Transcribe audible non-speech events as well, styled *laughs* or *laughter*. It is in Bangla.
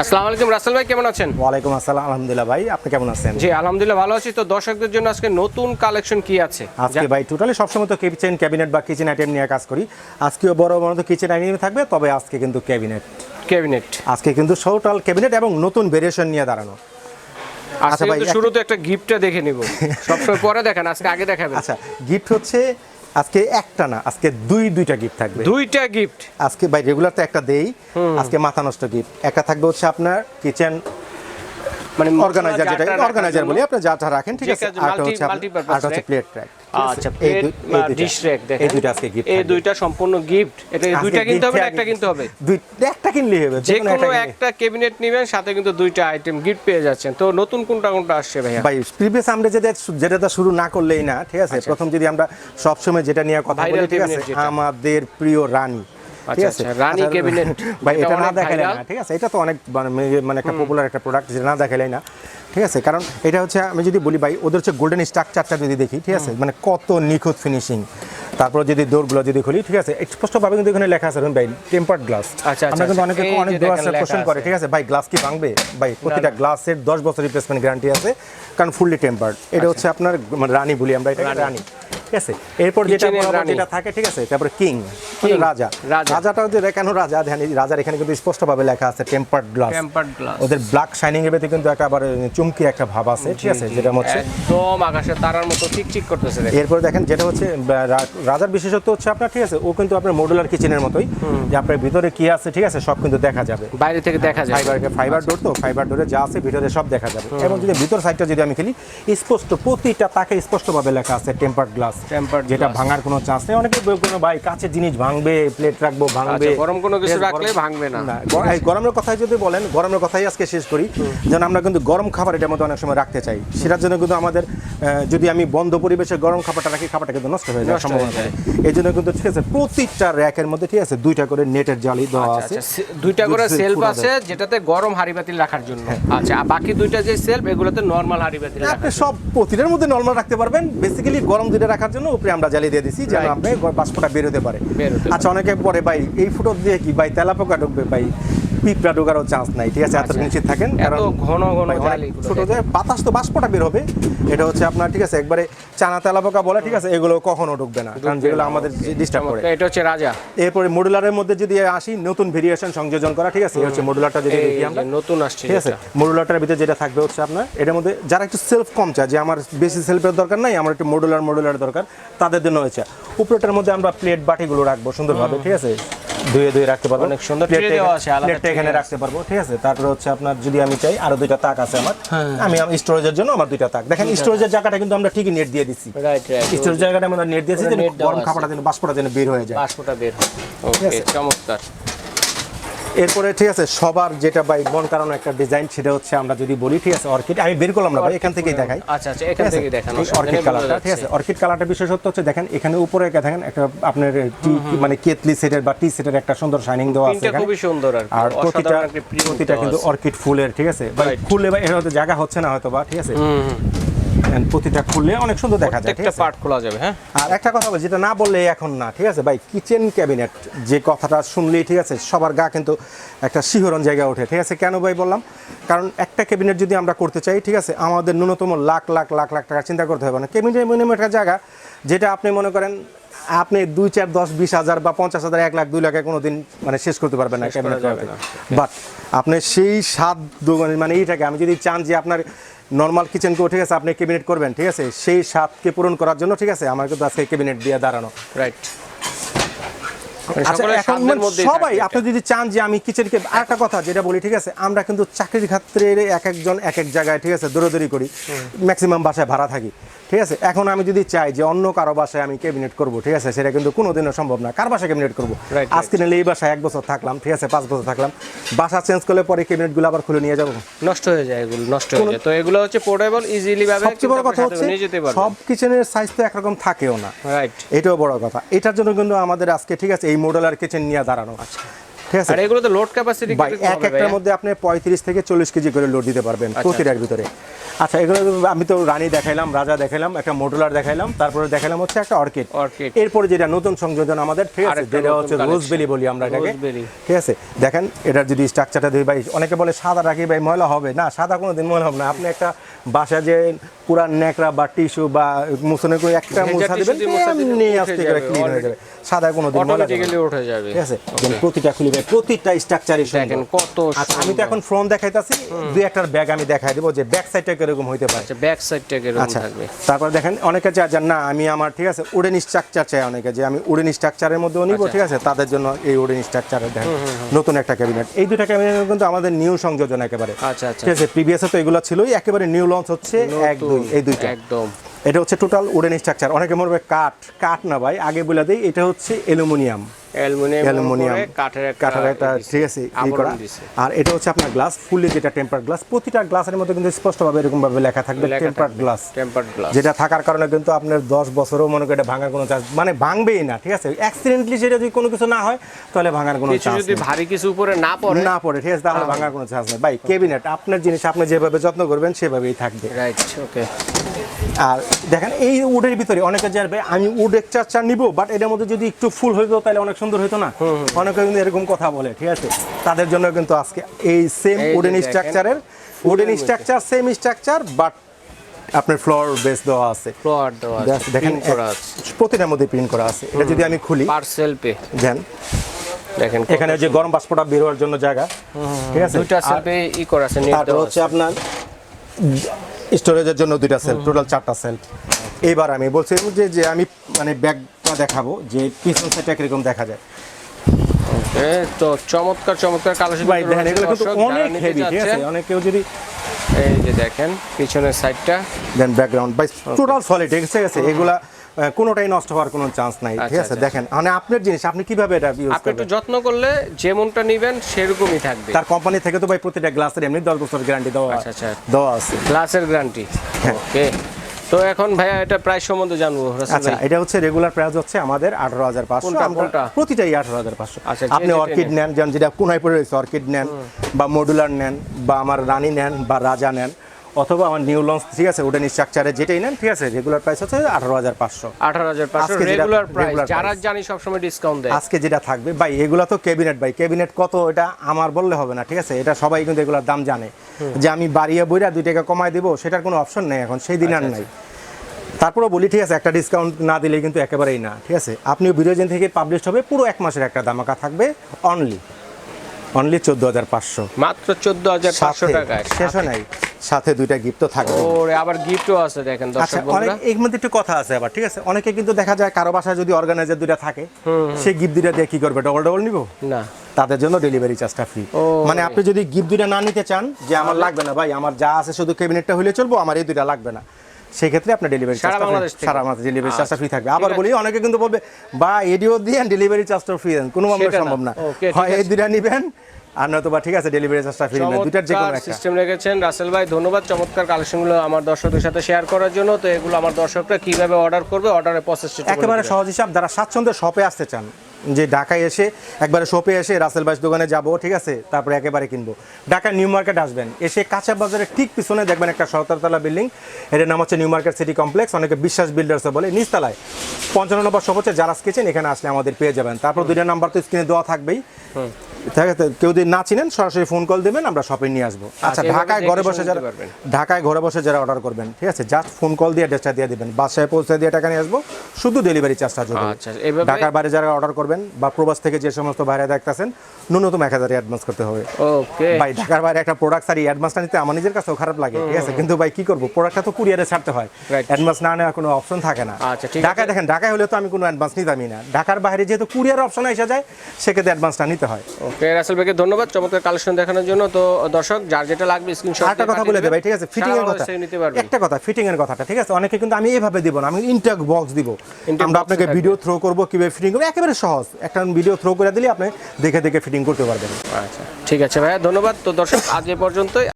আসসালামু আলাইকুম রাসেল ভাই কেমন আছেন? ওয়ালাইকুম আসসালাম আলহামদুলিল্লাহ ভাই আপনি কেমন আছেন? জি আলহামদুলিল্লাহ ভালো আছি। তো দর্শকদের জন্য আজকে নতুন কালেকশন কি আছে? আজকে ভাই টোটালি সবসময় তো কিচেন ক্যাবিনেট বা কিচেন আইটেম নিয়ে কাজ করি। আজকেও বড় বড় তো কিচেন আইটেম থাকবে তবে আজকে কিন্তু ক্যাবিনেট ক্যাবিনেট আজকে কিন্তু টোটাল ক্যাবিনেট এবং নতুন ভেরিয়েশন নিয়ে দাঁড়ানো। আচ্ছা ভাই, শুরুতে একটা গিফটটা দেখে নিব। *laughs* সবসময় পরে দেখেন আজকে আগে দেখাবেন। আচ্ছা গিফট হচ্ছে আজকে একটা না আজকে দুই দুইটা গিফট থাকবে। দুইটা গিফট আজকে ভাই রেগুলার তো একটা দেই। আজকে মাথা নষ্ট গিফট একটা থাকবে হচ্ছে আপনার কিচেন মানে অর্গানাইজার যেটা অর্গানাইজার। বলি আপনি যা রাখেন ঠিক আছে? আর হচ্ছে প্লেট ট্র্যাক আচ্ছা এই দুইটা। আজকে গিফট এই দুইটা সম্পূর্ণ গিফট এটা দুইটা কিনতে হবে একটা কিনতে হবে? একটা কিনলেই হবে যে কোনো একটা ক্যাবিনেট নেবেন সাথে কিন্তু দুইটা আইটেম গিফট পেয়ে যাচ্ছেন। তো নতুন কোনটা কোনটা আসছে ভাইয়া? ভাই প্রিভিয়াস আমরা যেটা যেটা শুরু না করলেই না ঠিক আছে? প্রথম যদি আমরা সবসময় যেটা নিয়ে কথা আচ্ছা। বলি ঠিক আছে? আমাদের প্রিয় রানী ঠিক আচ্ছা, আছে? আচ্ছা, রানী আচ্ছা, cabinet। ভাই এটা না দেখালে না ঠিক আছে? এটা তো অনেক মানে মানে একটা পপুলার একটা প্রোডাক্ট যেটা না দেখালেই না। ঠিক আছে? কারণ এটা হচ্ছে আমি যদি বলি ভাই ওদের হচ্ছে গোল্ডেন স্ট্রাকচারটা যদি দেখি ঠিক আছে? মানে কত নিখুঁত ফিনিশিং তারপর যদি দৌড়গুলো যদি খুলি ঠিক আছে? স্পষ্টভাবে কিন্তু এখানে লেখা আছে ভাই টেম্পার্ড গ্লাস আচ্ছা, আমরা কিন্তু আচ্ছা। অনেকে অনেক গ্লাসের প্রশ্ন কোশ্চেন করে ঠিক আছে। ভাই গ্লাস কি ভাঙবে? ভাই প্রতিটা গ্লাসের দশ বছর রিপ্লেসমেন্ট গ্যারান্টি আছে কারণ ফুললি টেম্পার্ড এটা হচ্ছে আপনার রানি রানী বলি আমরা এটা রানী। ঠিক আছে? এরপর যেটা যেটা থাকে ঠিক আছে? তারপরে কিং King, রাজা। রাজা। রাজাটাও যে কেন রাজা। ধ্যান রাজার এখানে কিন্তু স্পষ্টভাবে লেখা আছে টেম্পার্ড গ্লাস টেম্পার্ড গ্লাস ওদের ব্ল্যাক শাইনিং এর ভেতরে কিন্তু একেবারে চুমকি একটা ভাব আছে ঠিক আছে? যেটা হচ্ছে একদম আকাশে তারার মতো চিকচিক করতেছে দেখেন। এরপর দেখেন যেটা হচ্ছে রাজার বিশেষত্ব হচ্ছে আপনার ঠিক আছে? ও কিন্তু আপনার মডুলার কিচেনের মতোই। যে আপনার ভিতরে কি আছে ঠিক আছে? সব কিন্তু দেখা যাবে। বাইরে থেকে দেখা যায়। ফাইবার ফাইবার ডোর তো ফাইবার ডোরে যা আছে ভিতরে সব দেখা যাবে। এবং যদি ভিতর সাইডটা যদি আমি খেলি স্পষ্ট প্রতিটা তাকে স্পষ্টভাবে লেখা আছে টেম্পার্ড গ্লাস যেটা। ভাঙার কোনো চান্স নেই। অনেকে কোনো ভাই কাছের জিনিস ভাঙবে প্লেট রাখব ভাঙবে। আচ্ছা, গরম কোনো কিছু রাখলে ভাঙবে না। গরমের কথাই যদি বলেন গরমের কথাই আজকে শেষ করি। যেন আমরা কিন্তু গরম খাবার এটার মধ্যে অনেক সময় রাখতে চাই। সেটার জন্য কিন্তু আমাদের যদি আমি বন্ধ পরিবেশে গরম খাবারটা রাখি খাবারটা কিন্তু নষ্ট হয়ে নষ্ট সম্ভাবনা থাকে। এই জন্য কিন্তু ঠিক আছে প্রতিটা র্যাকের মধ্যে ঠিক আছে দুইটা করে নেটের জালি দেওয়া আছে। আচ্ছা দুইটা করে সেলফ আছে যেটাতে গরম হাড়ি বাতিল রাখার জন্য। আচ্ছা বাকি দুইটা যে সেলফ এগুলোতে নরমাল হাড়ি বাতিল আপনি সব প্রতিটার মধ্যে নর্মাল রাখতে পারবেন। বেসিক্যালি গরম দুধে রাখার জন্য উপরে আমরা জ্বালিয়ে দিয়ে দিছি যেন. আপনি বাষ্পটা বের হতে পারে। আচ্ছা অনেকে পরে ভাই এই ফুটো দিয়ে কি? ভাই তেলাপোকা ঢুকবে ভাই। পিঁপড়া ঢোকারও চান্স নাই ঠিক আছে? এত আচ্ছা। নিশ্চিত থাকেন এত ঘন ঘন ছোট যে বাতাস তো বাষ্পটা বের হবে। এটা হচ্ছে আপনার ঠিক আছে একবারে চানা তেলা পোকা বলে ঠিক আছে এগুলো কখনো ঢুকবে না কারণ যেগুলো আমাদের ডিস্টার্ব করে। এটা হচ্ছে রাজা। এরপরে মডুলারের মধ্যে যদি আসি নতুন ভেরিয়েশন সংযোজন করা ঠিক আছে? এই হচ্ছে মডুলারটা যদি দেখি আমরা নতুন আসছে ঠিক আছে। মডুলারটার ভিতরে যেটা থাকবে হচ্ছে আপনার এটার মধ্যে যারা একটু সেলফ কম চায় যে আমার বেশি সেলফের দরকার নাই আমার একটু মডুলার মডুলার দরকার তাদের জন্য হয়েছে। উপরেটার মধ্যে আমরা প্লেট বাটিগুলো রাখব সুন্দরভাবে ঠিক আছে? ধুয়ে ধুয়ে রাখতে পারব। অনেক সুন্দর। প্লেটটা দেওয়া আছে, প্লেটটা এখানে রাখতে পারব ঠিক আছে? তারপরে হচ্ছে আপনার যদি আমি চাই আরও দুইটা তাক আছে আমার। হ্যাঁ। আমি স্টোরেজের জন্য আমার দুইটা তাক। দেখেন স্টোরেজের জায়গাটা কিন্তু আমরা ঠিকই নেট দিয়ে রাইট রাইট স্টোরেজ জায়গাটা আমরা নেট দিয়েছি যেন গরম খাবারটা যেন বাষ্পটা যেন বের হয়ে যায়। বাষ্পটা বের হয়। ওকে। চমৎকার। এরপরে ঠিক আছে সবার যেটা ভাই মন কারণ একটা ডিজাইন সেটা হচ্ছে আমরা যদি বলি ঠিক আছে অর্কিড আমি বের করলাম না ভাই এখান থেকেই দেখাই। আচ্ছা আচ্ছা এখান থেকে দেখানো অর্কিড কালারটা ঠিক আছে? অর্কিড কালারটা বিশেষত্ব হচ্ছে দেখেন এখানে উপরে একটা দেখেন একটা আপনার টি মানে কেতলি সেটের বা টি সেটের একটা সুন্দর শাইনিং দেওয়া আছে এখানে। খুবই সুন্দর আর প্রতিটা একটা প্রতিটা কিন্তু অর্কিড ফুলের ঠিক আছে? ভাই. খুললে ভাই এর হয়তো জায়গা হচ্ছে না হয়তো বা ঠিক আছে? প্রতিটা খুললে অনেক সুন্দর দেখা যায় আছে? পার্ট খোলা যাবে হ্যাঁ? আর একটা কথা বলি যেটা না বললে এখন না ঠিক আছে? ভাই কিচেন ক্যাবিনেট যে কথাটা শুনলেই ঠিক আছে সবার গা কিন্তু একটা শিহরণ জায়গা ওঠে ঠিক আছে? কেন ভাই বললাম? কারণ একটা ক্যাবিনেট যদি আমরা করতে চাই ঠিক আছে আমাদের ন্যূনতম লাখ লাখ লাখ লাখ টাকা চিন্তা করতে হবে না। ক্যাবিনেট মিনিমাম একটা জায়গা যেটা আপনি মনে করেন আপনি দুই চার দশ বিশ হাজার বা পঞ্চাশ হাজার এক লাখ দুই লাখে কোনো দিন মানে শেষ করতে পারবেন না ক্যাবিনেট বাট আপনি সেই স্বাদ মানে এইটাকে আমি যদি চান যে আপনার নর্মাল কিচেনকেও ঠিক আছে আপনি ক্যাবিনেট করবেন ঠিক আছে সেই স্বাদকে পূরণ করার জন্য ঠিক আছে আমার কিন্তু আজকে ক্যাবিনেট দিয়ে দাঁড়ানো। রাইট আচ্ছা এখন সাধ্যের মানে সবাই আপনি যদি চান যে আমি কিচেনকে আরেকটা কথা যেটা বলি ঠিক আছে? আমরা কিন্তু চাকরির ক্ষেত্রে এক একজন এক এক জায়গায় ঠিক আছে দৌড়াদৌড়ি করি ম্যাক্সিমাম বাসায় ভাড়া থাকি ঠিক আছে? এখন আমি যদি চাই যে অন্য কারও বাসায় আমি ক্যাবিনেট করব ঠিক আছে সেটা কিন্তু কোনোদিনও সম্ভব না। কার বাসায় ক্যাবিনেট করব? আজকে নিলে এই বাসায় এক বছর থাকলাম ঠিক আছে পাঁচ বছর থাকলাম। বাসা চেঞ্জ করলে পরে ক্যাবিনেটগুলো আবার খুলে নিয়ে যাব? নষ্ট হয়ে যায় এগুলো নষ্ট হয়ে যায়। তো এগুলো হচ্ছে পোর্টেবল ইজিলি ভাবে সবচেয়ে বড় কথা হচ্ছে সব কিচেনের সাইজ তো একরকম থাকেও না। রাইট এটাও বড় কথা। এটার জন্য কিন্তু আমাদের আজকে ঠিক আছে এই মডেলার কিচেন নিয়ে দাঁড়ানো। ঠিক আছে? আর এগুলো তো লোড ক্যাপাসিটি এক একটার মধ্যে আপনি পঁয়ত্রিশ থেকে চল্লিশ কেজি করে লোড দিতে পারবেন প্রতিটার ভিতরে। আচ্ছা এগুলো আমি তো রানী দেখাইলাম রাজা দেখাইলাম একটা মডুলার দেখাইলাম তারপরে দেখাইলাম হচ্ছে একটা অর্কিড। অর্কিড। এরপরে যেটা নতুন সংযোজন আমাদের ঠিক আছে যেটা হচ্ছে রোজবেলি বলি আমরা এটাকে। ঠিক আছে দেখেন এটার যদি স্ট্রাকচারটা দিই ভাই অনেকে বলে সাদা রাখি ভাই ময়লা হবে। না সাদা কোনো দিন ময়লা হবে না। আপনি একটা বাসা যে পুরান ন্যাকড়া বা টিস্যু বা মুছনে করে একটা মুছা দিবেন এমনি আস্তে করে ক্লিন হয়ে যাবে। সাদা কোনো দিন ময়লা উঠে যাবে। ঠিক আছে প্রতিটা খুলি ভাই প্রতিটা স্ট্রাকচারই দেখেন কত আচ্ছা আমি তো এখন ফ্রন্ট দেখাইতাছি দুই একটার ব্যাগ আমি দেখাই দেবো যে ব্যাক সাইডটা কীরকম হইতে পারে। আচ্ছা ব্যাক সাইডটা কীরকম আচ্ছা থাকবে। তারপর দেখেন অনেকে চায় যে না আমি আমার ঠিক আছে উডেন স্ট্রাকচার চাই অনেকে যে আমি উডেন স্ট্রাকচারের মধ্যেও নিব আচ্ছা। ঠিক আছে তাদের জন্য এই উডেন স্ট্রাকচারের দেখেন নতুন একটা ক্যাবিনেট। এই দুটা ক্যাবিনেট কিন্তু আমাদের নিউ সংযোজন একেবারে। আচ্ছা আচ্ছা। ঠিক আছে প্রিভিয়াসে তো এগুলো ছিলই একেবারে নিউ লঞ্চ হচ্ছে এক দুই এই দুইটা। একদম। এটা হচ্ছে টোটাল উডেন স্ট্রাকচার। অনেকে মরবে কাঠ কাঠ না ভাই আগে বলে দেই এটা হচ্ছে অ্যালুমিনিয়াম। অ্যালুমিনিয়াম কাঠের একটা ঠিক আছে ই করা। আর এটা হচ্ছে আপনার গ্লাস ফুললি যেটা টেম্পার গ্লাস প্রতিটা গ্লাসের মধ্যে কিন্তু স্পষ্টভাবে এরকম ভাবে লেখা থাকবে টেম্পার গ্লাস টেম্পার্ড গ্লাস যেটা থাকার কারণে কিন্তু আপনার দশ বছরও মনে করে এটা ভাঙার কোনো চান্স মানে ভাঙবেই না ঠিক আছে? অ্যাক্সিডেন্টলি সেটা যদি কোনো কিছু না হয় তাহলে ভাঙার কোনো চান্স যদি ভারী কিছু উপরে না পড়ে না পড়ে ঠিক আছে তাহলে ভাঙার কোনো চান্স নেই। ভাই কেবিনেট আপনার জিনিস আপনি যেভাবে যত্ন করবেন সেভাবেই থাকবে। রাইট ওকে আর দেখেন এই উডের ভিতরে অনেকে যাবে আমি উড স্ট্রাকচার নিব বাট এটার মধ্যে যদি একটু ফুল হইতো তাহলে অনেক সুন্দর হইতো না? অনেকে কিন্তু এরকম কথা বলে ঠিক আছে? তাদের জন্য কিন্তু আজকে এই সেম উডেন স্ট্রাকচারের wooden structure same structure but আপনার ফ্লোর বেস দেওয়া আছে। ফ্লোয়ার দেওয়া আছে দেখেন আছে। প্রতিটার মধ্যে প্রিন্ট করা আছে। এটা যদি আমি খুলি পার্সেল পে দেন দেখেন এখানে যে গরম বাষ্পটা বের হওয়ার জন্য জায়গা ঠিক আছে? দুইটা সেলফে ই করা আছে নেট দেওয়া হচ্ছে আপনার স্টোরেজের জন্য দুইটা সেলফ টোটাল চারটা সেলফ এইবার আমি বলছি যে যে আমি মানে ব্যাগটা দেখাবো যে পিছন সাইডটা কীরকম দেখা যায়। আছে তো চমৎকার চমৎকার কালো ভাই দেখেন এগুলো কিন্তু অনেক হেভি ঠিক আছে? অনেক কেউ যদি এই যে দেখেন পিছনের সাইডটা দেন ব্যাকগ্রাউন্ড ভাই টোটাল সলিড ঠিক আছে? এগুলা কোনোটাই নষ্ট হওয়ার কোনো চান্স নাই ঠিক আচ্ছা, আছে? আচ্ছা। দেখেন মানে আপনার জিনিস আপনি কীভাবে এটা ইউজ আপনি একটু যত্ন করলে যেমনটা নিবেন সেরকমই থাকবে। তার কোম্পানি থেকে তো ভাই প্রতিটা গ্লাসের এমনি দশ বছর গ্যারান্টি দেওয়া আচ্ছা, আচ্ছা। দেওয়া আছে। গ্লাসের গ্যারান্টি। ওকে তো এখন ভাইয়া এটা প্রাইস সম্বন্ধে জানব আচ্ছা এটা হচ্ছে রেগুলার প্রাইস হচ্ছে আমাদের আঠারো হাজার পাঁচশো। কোনটা, কোনটা? প্রতিটাই আঠারো হাজার পাঁচশো। আচ্ছা, যে আপনি অর্কিড নেন। যেমন যেটা কোনায় পড়ে রয়েছে অর্কিড নেন বা মডুলার নেন বা আমার রানী নেন বা রাজা নেন অথবা আমার নিউ লঞ্চ ঠিক আছে উডেন স্ট্রাকচারে যেটাই নেন ঠিক আছে রেগুলার প্রাইস হচ্ছে আঠারো হাজার পাঁচশো। আঠারো হাজার পাঁচশো রেগুলার প্রাইস যারা। জানি সবসময় ডিসকাউন্ট দেয়। আজকে যেটা থাকবে ভাই এগুলো তো ক্যাবিনেট ভাই ক্যাবিনেট কত এটা আমার বললে হবে না ঠিক আছে এটা সবাই কিন্তু এগুলোর দাম জানে। যে আমি বাড়িয়ে বইরা দুই টাকা কমায় দিব সেটার কোনো অপশন নেই এখন সেই দিন আর আচ্ছা, নাই। তারপরেও বলি ঠিক আছে একটা ডিসকাউন্ট না দিলে কিন্তু একেবারেই না ঠিক আছে। আপনিও ভিডিও থেকে পাবলিশ হবে পুরো এক মাসের একটা দামাকা থাকবে অনলি অনলি চোদ্দ হাজার পাঁচশো। মাত্র চোদ্দ হাজার পাঁচশো টাকায়। শেষও নাই। সাথে দুইটা থাকবে। ওরে আবার গিফটও আছে দেখেন আচ্ছা অনেক এর মধ্যে একটু কথা আছে আবার ঠিক আছে? অনেকে কিন্তু দেখা যায় কারও বাসায় যদি অর্গানাইজার দুইটা থাকে সে গিফট দুইটা দিয়ে কি করবে? ডবল ডবল নিবো? না। তাদের জন্য ডেলিভারি চার্জটা ফ্রি মানে আপনি যদি গিফট দুইটা না নিতে চান যে আমার লাগবে না ভাই আমার যা আছে শুধু ক্যাবিনেটটা হলে চলবো আমার এই দুইটা লাগবে না। সেক্ষেত্রে আপনার ডেলিভারি সারা বাংলাদেশ সারা মাসে ডেলিভারি চার্জটা ফ্রি থাকবে। আবার বলি অনেকে কিন্তু বলবে বা এডিও দিয়ে ডেলিভারি চার্জটা ফ্রি দেন। কোনো না। সম্ভব না। হয় এই। দুইটা নিবেন আর নয়তো বা ঠিক আছে ডেলিভারি চার্জটা ফ্রি নেবেন দুইটার যে কোনো একটা। সিস্টেম রেখেছেন রাসেল ভাই ধন্যবাদ। চমৎকার কালেকশনগুলো আমার দর্শকদের সাথে শেয়ার করার জন্য। তো এগুলো আমার দর্শকরা কীভাবে অর্ডার করবে অর্ডারের প্রসেসটা একেবারে সহজ হিসাব যারা স্বাচ্ছন্দ্যে শপে আসতে চান যে ঢাকায় এসে একবারে শপে এসে রাসেল বাস দোকানে যাব, ঠিক আছে? তারপরে একেবারে কিনবো। ঢাকা নিউ মার্কেট আসবেন। এসে কাঁচা বাজারের ঠিক পিছনে দেখবেন একটা সরতারতলা বিল্ডিং। এর নাম হচ্ছে নিউ মার্কেট সিটি কমপ্লেক্স। অনেকে বিশ্বাস বিল্ডার্স বলে। নিচতলায় পঞ্চান্ন নম্বর শপ হচ্ছে যারা কিচেন এখানে আসলে আমাদের পেয়ে যাবেন। তারপর দুইটা নাম্বার তো স্ক্রিনে দেওয়া থাকবেই। কেউ যদি না চিনেন সরাসরি ফোন কল দেবেন আমরা শপে নিয়ে আসব। আচ্ছা ঢাকায় ঘরে বসে যারা ঢাকায় ঘরে বসে যারা অর্ডার করবেন ঠিক আছে? জাস্ট ফোন কল দিয়ে অ্যাড্রেসটা দিয়ে দিবেন। বাসায় পৌঁছে দিয়ে টাকা নিয়ে আসব শুধু ডেলিভারি চার্জটা যোগ আচ্ছা, ঢাকার বাইরে যারা অর্ডার করবেন বা প্রবাস থেকে যে সমস্ত বাইরে দেখতেছেন ন্যূনতম এক হাজার অ্যাডভান্স করতে হবে। ওকে ভাই ঢাকার বাইরে একটা প্রোডাক্ট আর অ্যাডভান্সটা নিতে আমার নিজের কাছেও খারাপ লাগে ঠিক আছে? কিন্তু ভাই কি করব? প্রোডাক্টটা তো কুরিয়ারে ছাড়তে হয়। অ্যাডভান্স না নেওয়ার কোনো অপশন থাকে না। আচ্ছা, ঠিক ঢাকায় দেখেন ঢাকায় হলে তো আমি কোনো অ্যাডভান্স নিতামই না। ঢাকার বাইরে যেহেতু কুরিয়ার অপশন এসে যায় সেক্ষেত্রে অ্যাডভান্সটা নিতে হয়। রাসেল ভাইকে ধন্যবাদ চমৎকার কালেকশন দেখানোর জন্য। তো দর্শক যার যেটা লাগবে স্ক্রিনশট একটা কথা বলে দেবে ঠিক আছে? ফিটিং এর কথা। একটা কথা ফিটিং এর কথাটা ঠিক আছে? অনেকে কিন্তু আমি এইভাবে দিব না আমি ইনটেক বক্স দিব। আমরা আপনাকে ভিডিও থ্রো করব কীভাবে ফিটিং করব একেবারে সহজ। একটা ভিডিও থ্রো করে দিলে আপনি দেখে দেখে ফিটিং করতে পারবেন। আচ্ছা ঠিক আছে ভাইয়া ধন্যবাদ। তো দর্শক আজ এ পর্যন্তই।